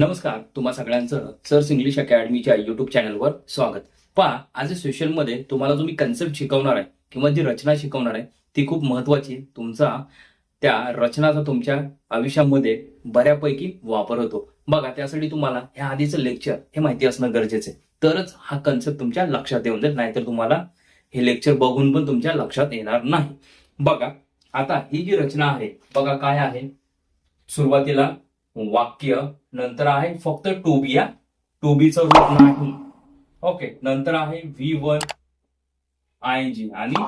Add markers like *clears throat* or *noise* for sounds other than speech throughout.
नमस्कार तुम्हा सगळ्यांचं सर्स इंग्लिश अकॅडमीच्या युट्यूब चॅनलवर स्वागत. पहा आज सोशलमध्ये तुम्हाला जो मी कन्सेप्ट शिकवणार आहे किंवा जी रचना शिकवणार आहे ती खूप महत्वाची आहे. तुमचा त्या रचनाचा तुमच्या आयुष्यामध्ये बऱ्यापैकी वापर होतो. बघा त्यासाठी तुम्हाला ह्या आधीचं लेक्चर हे माहिती असणं गरजेचं आहे. तरच हा कन्सेप्ट तुमच्या लक्षात येऊन जाईल नाहीतर तुम्हाला हे लेक्चर बघून पण तुमच्या लक्षात येणार नाही. बघा आता ही जी रचना आहे बघा काय आहे. सुरुवातीला वाक्य नंतर आहे फक्त टू बी या टू बीचं रूप नाही. ओके नंतर आहे व्ही वन आय जी आणि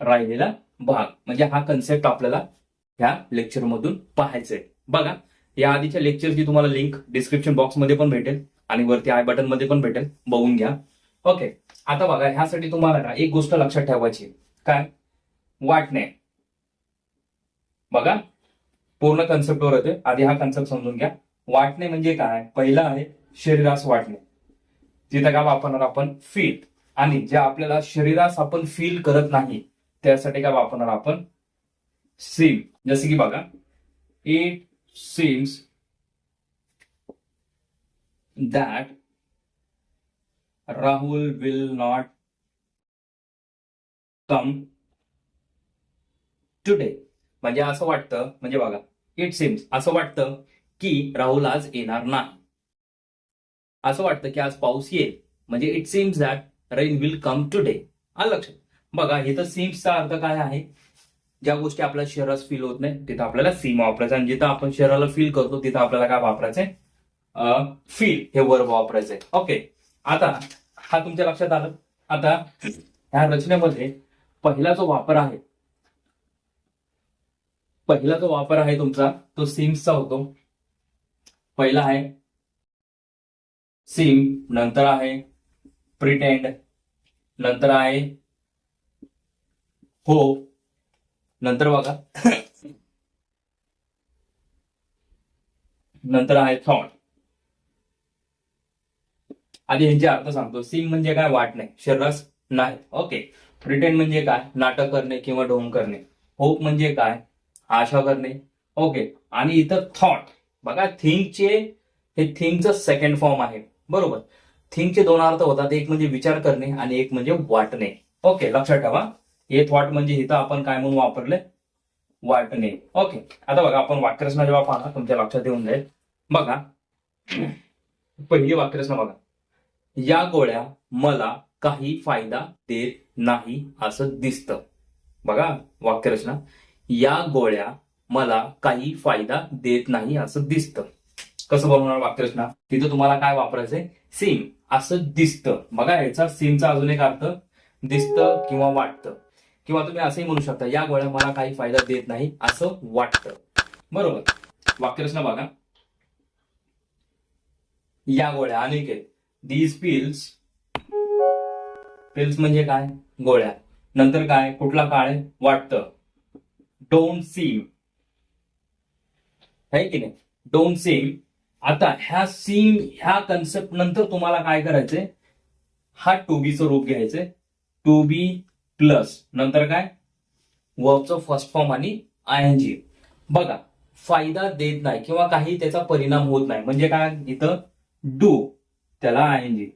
राहिलेला भाग. म्हणजे हा कन्सेप्ट आपल्याला ह्या लेक्चर मधून पाहायचा आहे बघा या आधीच्या लेक्चरची तुम्हाला लिंक डिस्क्रिप्शन बॉक्समध्ये पण भेटेल आणि वरती आय बटनमध्ये पण भेटेल. बघून घ्या. ओके आता बघा ह्यासाठी तुम्हाला ना एक गोष्ट लक्षात ठेवायची काय? वाटणे. बघा पूर्ण कन्सेप्टवर येते आधी हा कन्सेप्ट समजून घ्या. वाटणे म्हणजे काय? पहिला आहे शरीरास वाटणे. तिथं काय वापरणार आपण? फील आणि जे आपल्याला शरीरास आपण फील करत नाही त्यासाठी काय वापरणार आपण? सीम जसे की बघा it seems that Rahul will not come today म्हणजे असं वाटतं म्हणजे बघा इट सिम्स असं वाटतं की राहुल आज येणार नाही. असं वाटतं की आज पाऊस येईल. म्हणजे it seems that rain will come today आलं लक्षात बघा हे तर सिम्सचा अर्थ काय आहे? ज्या गोष्टी आपल्या शरीरास फील होत नाही तिथं आपल्याला सीम वापरायचं आणि जिथं आपण शरीराला फील करतो तिथं आपल्याला काय वापरायचंय? फील हे वर्ब वापरायचंय. ओके आता हा तुमच्या लक्षात आलं? आता ह्या रचनेमध्ये पहिला जो वापर आहे पहिला जो वापर आहे तुमचा तो सिम्सचा होतो. पहिला आहे सिम नंतर आहे प्रिटेंड नंतर आहे हो नंतर बघा. नंतर आहे थॉट. आधी यांचे अर्थ सांगतो. सिम म्हणजे काय? वाट नाही. शरस नाही. ओके. प्रिटेंड म्हणजे काय? नाटक करणे किंवा ढोंग करणे. होप म्हणजे काय? आशा करणे. ओके आणि इथं थॉट बघा थिंकचे हे थिंकचं सेकंड फॉर्म आहे. बरोबर. थिंकचे दोन अर्थ होतात. एक म्हणजे विचार करणे आणि एक म्हणजे वाटणे. ओके लक्षात ठेवा. हे थॉट म्हणजे इथं आपण काय म्हणून वापरले? वाटणे. ओके आता बघा आपण वाक्यरचना जेव्हा पाहणार तुमच्या लक्षात येऊन जाईल. बघा. पहिली वाक्यरचना बघा. या गोळ्या मला काही फायदा देत नाही असं दिसतं. बघा वाक्यरचना. या गोळ्या मला काही फायदा देत नाही असं दिसतं. कसं बनवणार वाक्यरचना तिथं तुम्हाला काय वापरायचंय? सिम असं दिसतं. बघा याचा सिमचा अजून एक अर्थ दिसतं किंवा वाटतं. किंवा तुम्ही असंही म्हणू शकता या गोळ्या मला काही फायदा देत नाही असं वाटतं. बरोबर? वाक्यरचना बघा. या गोळ्या अनेक आहेत. दीज पिल्स पिल्स म्हणजे काय? गोळ्या. नंतर काय? कुठला काळ आहे? वाटतं. डोंट सीम आहे की नाही? डोंट सीम आता ह्या सीम ह्या कन्सेप्ट नंतर तुम्हाला काय करायचंय? हा टू बीचं रूप घ्यायचंय. To be plus. नंतर काय? वर्बचं फर्स्ट फॉर्म आणि आय एन जी बघा फायदा देत नाही किंवा काही त्याचा परिणाम होत नाही. म्हणजे काय? इथं डू त्याला I N G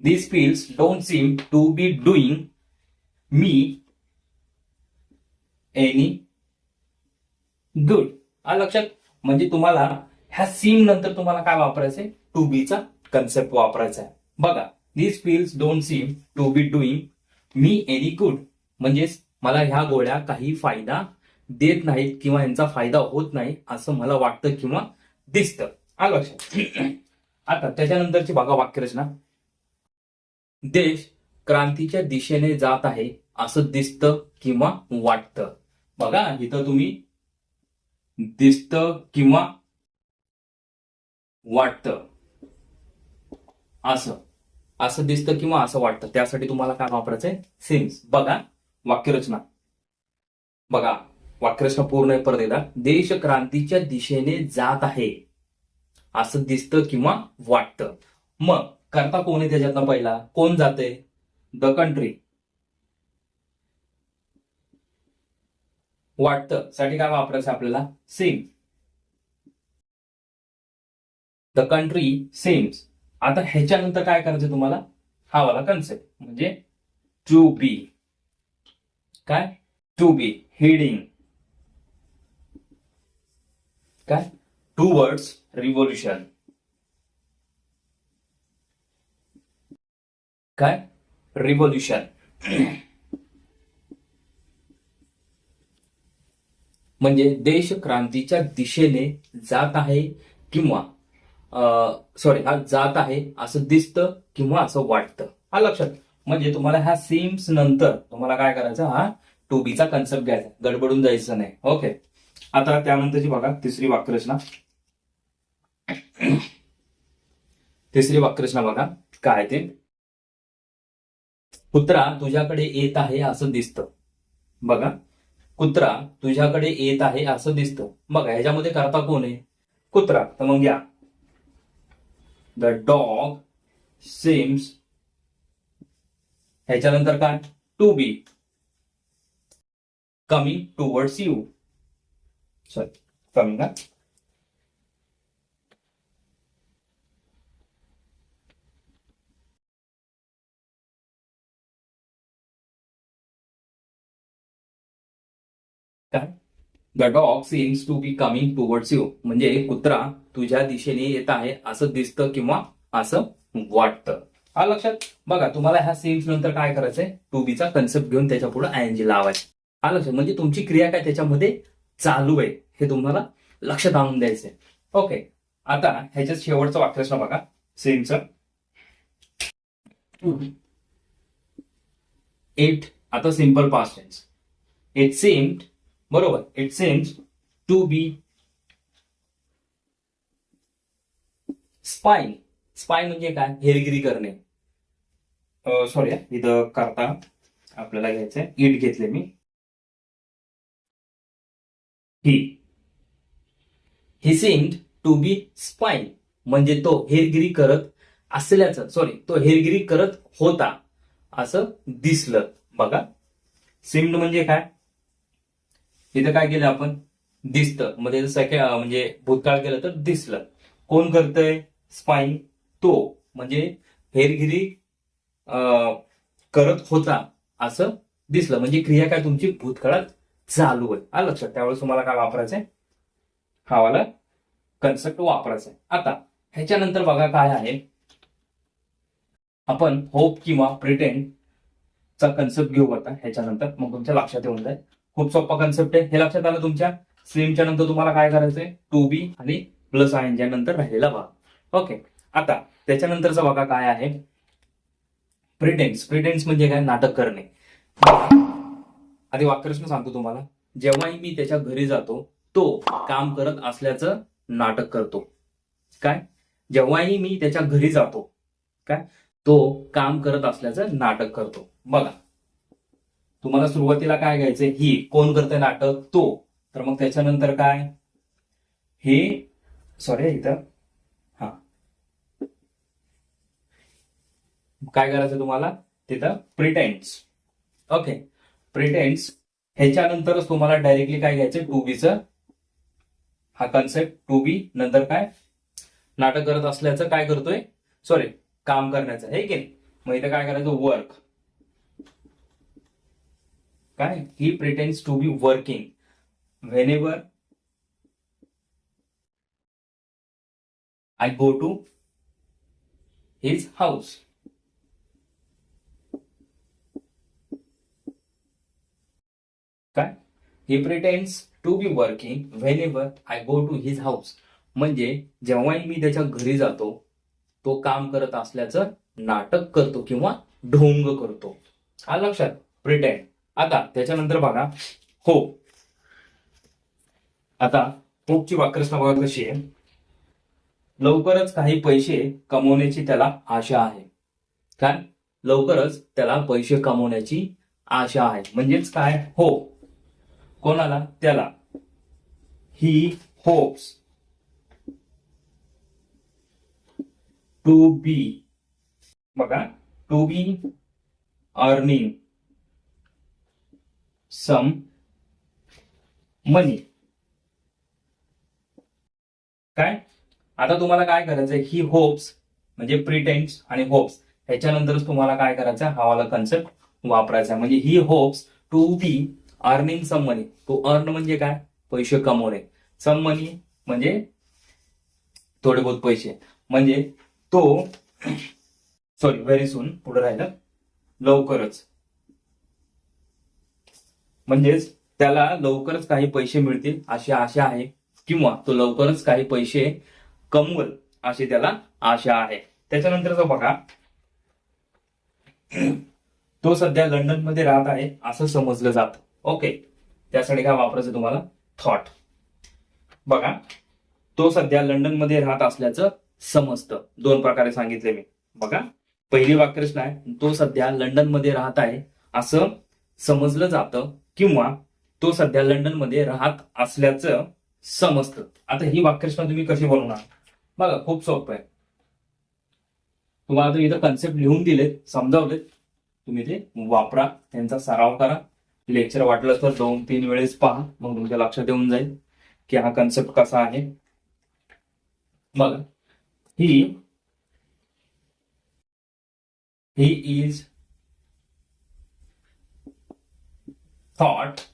this feels don't seem to be doing me any good आलं लक्षात म्हणजे तुम्हाला ह्या सीम नंतर तुम्हाला काय वापरायचंय टू बीचा कन्सेप्ट वापरायचा आहे. बघा this feels don't seem to be doing me any good म्हणजेच मला ह्या गोळ्या काही फायदा देत नाहीत किंवा यांचा फायदा होत नाही असं मला वाटतं किंवा दिसतं. आलं लक्षात. *clears throat* आता त्याच्यानंतरची बघा वाक्यरचना. देश क्रांतीच्या दिशेने जात आहे असं दिसतं किंवा वाटतं. बघा इथं तुम्ही दिसत किंवा वाटतं. असं. असं दिसतं किंवा असं वाटतं. त्यासाठी तुम्हाला काय वापरायचंय? सिम्स बघा वाक्यरचना. बघा वाक्यरचना पूर्ण आहे परत एकदा. देश क्रांतीच्या दिशेने जात आहे. असं दिसतं किंवा वाटतं. मग करता कोण आहे त्याच्यातनं पहिला? कोण जाते द कंट्री वाटतं. साठी काय वापरायचं आपल्याला? सेम द कंट्री सेम्स आता ह्याच्यानंतर काय करायचं तुम्हाला? हा वाला कन्सेप्ट म्हणजे टू बी काय? टू बी हिडिंग काय? टू वर्ड्स रिव्होल्युशन काय? रिव्होल्युशन म्हणजे देश क्रांतीच्या दिशेने जात आहे किंवा सॉरी हा जात आहे असं दिसतं किंवा असं वाटतं. हा लक्षात म्हणजे तुम्हाला ह्या सीम्स नंतर तुम्हाला काय करायचं? हा टू बीचा कन्सेप्ट घ्यायचा. गडबडून जायचं नाही. ओके आता त्यानंतरची बघा तिसरी वाक्यरचना. तिसरी वाक्यरचना बघा. काय ते? कुत्रा तुझ्याकडे येत आहे असं दिसतं. बघा. कुत्रा तुझ्याकडे येत आहे असं दिसतं. बघा ह्याच्यामध्ये करता कोण आहे? कुत्रा. तर मग या. द डॉग सिम्स ह्याच्यानंतर काय? To be coming towards you sorry coming काय? The dog seems to be coming towards you म्हणजे कुत्रा तुझ्या दिशेने येत आहे असं दिसतं किंवा असं वाटतं. हा लक्षात? बघा तुम्हाला ह्या सीम्स नंतर काय करायचंय? टू बीचा कन्सेप्ट घेऊन त्याच्या पुढे आयएनजी लावायची. हा लक्षात? म्हणजे तुमची क्रिया काय त्याच्यामध्ये चालू आहे हे तुम्हाला लक्षात आणून द्यायचंय. ओके आता ह्याच्यात शेवटचं वाक्यरचना बघा. सेमचं इट आता simple past tense it seemed बरोबर. It seems to be spy spy म्हणजे काय? हेरगिरी करणे. सॉरी इथं करता आपल्याला घ्यायचंय. इट घेतले मी. ही ही सेम्ड टू बी स्पाय म्हणजे तो हेरगिरी करत असल्याचं. सॉरी तो हेरगिरी करत होता. असं दिसलं. बघा. सिम्ड म्हणजे काय? इथं काय केलं आपण? दिसतं. म्हणजे सेकंड म्हणजे भूतकाळ केलं तर दिसलं. कोण करतंय? स्पाईन तो. म्हणजे हेरगिरी अं, करत होता असं दिसलं. म्हणजे क्रिया काय तुमची? भूतकाळात चालू आहे. हा लक्षात. त्यावेळेस तुम्हाला काय वापरायचंय? हा वाला कन्सेप्ट वापरायचा आहे आता ह्याच्यानंतर बघा काय आहे. आपण होप किंवा प्रिटेंड चा कन्सेप्ट घेऊ आता. ह्याच्यानंतर. मग तुमच्या लक्षात येऊन जाईल. खूप सोपा कन्सेप्ट आहे. हे लक्षात आलं तुमच्या? स्लिमच्या नंतर तुम्हाला काय करायचंय? टू बी आणि प्लस आयनच्या नंतर राहिलेला भाग. ओके आता त्याच्यानंतरचा बघा काय आहे. प्रिटेन्स प्रिटेन्स म्हणजे काय? नाटक करणे. आधी वाक्यरचना सांगतो तुम्हाला. जेव्हाही मी त्याच्या घरी जातो तो काम करत असल्याचं नाटक करतो. काय? जेव्हाही मी त्याच्या घरी जातो काय? तो काम करत असल्याचं नाटक करतो. बघा. तुम्हाला सुरुवातीला काय घ्यायचंय? ही. कोण करतंय नाटक? तो. तर मग त्याच्यानंतर काय? हे सॉरी इथं. हा. काय करायचं तुम्हाला? तिथं प्रिटेन्स ओके प्रिटेन्स ह्याच्यानंतरच तुम्हाला डायरेक्टली काय घ्यायचं टू बीचं हा कन्सेप्ट टू बी नंतर काय? नाटक करत असल्याचं काय करतोय? सॉरी काम करण्याचं. हे की मग इथं काय करायचं? वर्क काय? He pretends to be working whenever I go to his house काय he pretends to be working whenever I go to his house म्हणजे जेव्हाही मी त्याच्या घरी जातो तो काम करत असल्याचं नाटक करतो किंवा ढोंग करतो. हा लक्षात. प्रिटेंड आता त्याच्यानंतर बघा. हो. आता होपची वाक्यरचना बघा कशी आहे. लवकरच काही पैसे कमवण्याची त्याला आशा आहे. काय लवकरच त्याला पैसे कमवण्याची आशा आहे. म्हणजेच काय? हो. कोणाला? त्याला. ही होप्स टू बी बघा. टू बी अर्निंग सम मनी काय? आता तुम्हाला काय करायचंय? ही होप्स म्हणजे प्रिटेन्स आणि होप्स ह्याच्यानंतरच तुम्हाला काय करायचं हा वाला कन्सेप्ट वापरायचा म्हणजे he hopes to be earning some money to earn म्हणजे काय? पैसे कमवणे. सम मनी म्हणजे थोडे बहुत पैसे. म्हणजे तो सॉरी व्हेरी सून पुढे राहिलं. लवकरच. म्हणजेच त्याला लवकरच काही पैसे मिळतील अशी आशा आहे किंवा तो लवकरच काही पैसे कमवल अशी त्याला आशा आहे. त्याच्यानंतरचा बघा. तो सध्या लंडनमध्ये राहत आहे असं समजलं जात. ओके. त्यासाठी काय वापरायचं तुम्हाला? थॉट बघा. तो सध्या लंडनमध्ये राहत असल्याचं समजतं. दोन प्रकारे सांगितले मी. बघा. पहिली वाक्यरचना आहे तो सध्या लंडनमध्ये राहत आहे असं समजलं जातं. किंवा तो सध्या लंडनमध्ये राहत असल्याचं समजतं. आता ही वाक्यरचना तुम्ही कशी बनवणार बघा खूप सोपं आहे. तुम्हाला इथं कन्सेप्ट लिहून दिलेत समजावलेत. तुम्ही ते वापरा त्यांचा सराव करा. लेक्चर वाटलं तर दोन तीन वेळेस पहा मग तुमच्या लक्षात येऊन जाईल की हा कन्सेप्ट कसा आहे. बघा he he is thought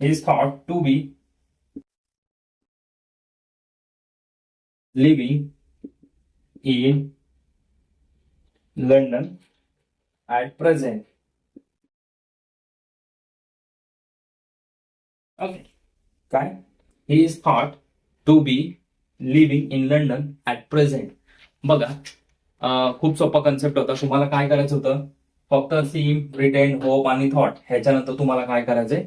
is thought to be living in London at present. Okay. काय he is thought to be living in London at present बघा खूप सोपा कन्सेप्ट होता तुम्हाला काय करायचं होतं फक्त सीम रिटेन होप आणि थॉट ह्याच्यानंतर तुम्हाला काय करायचंय?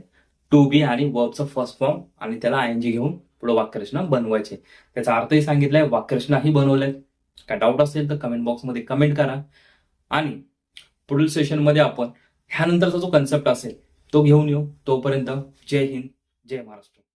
टू बी आणि वर्बचं फर्स्ट फॉर्म आणि त्याला आय एन जी घेऊन पुढे वाक्यरचना बनवायचे. त्याचा अर्थही सांगितलाय वाक्यरचनाही बनवलंय. काय डाऊट असेल तर कमेंट बॉक्समध्ये कमेंट करा. आणि पुढील सेशनमध्ये आपण ह्यानंतरचा जो कन्सेप्ट असेल तो घेऊन येऊ. तोपर्यंत जय हिंद जय महाराष्ट्र.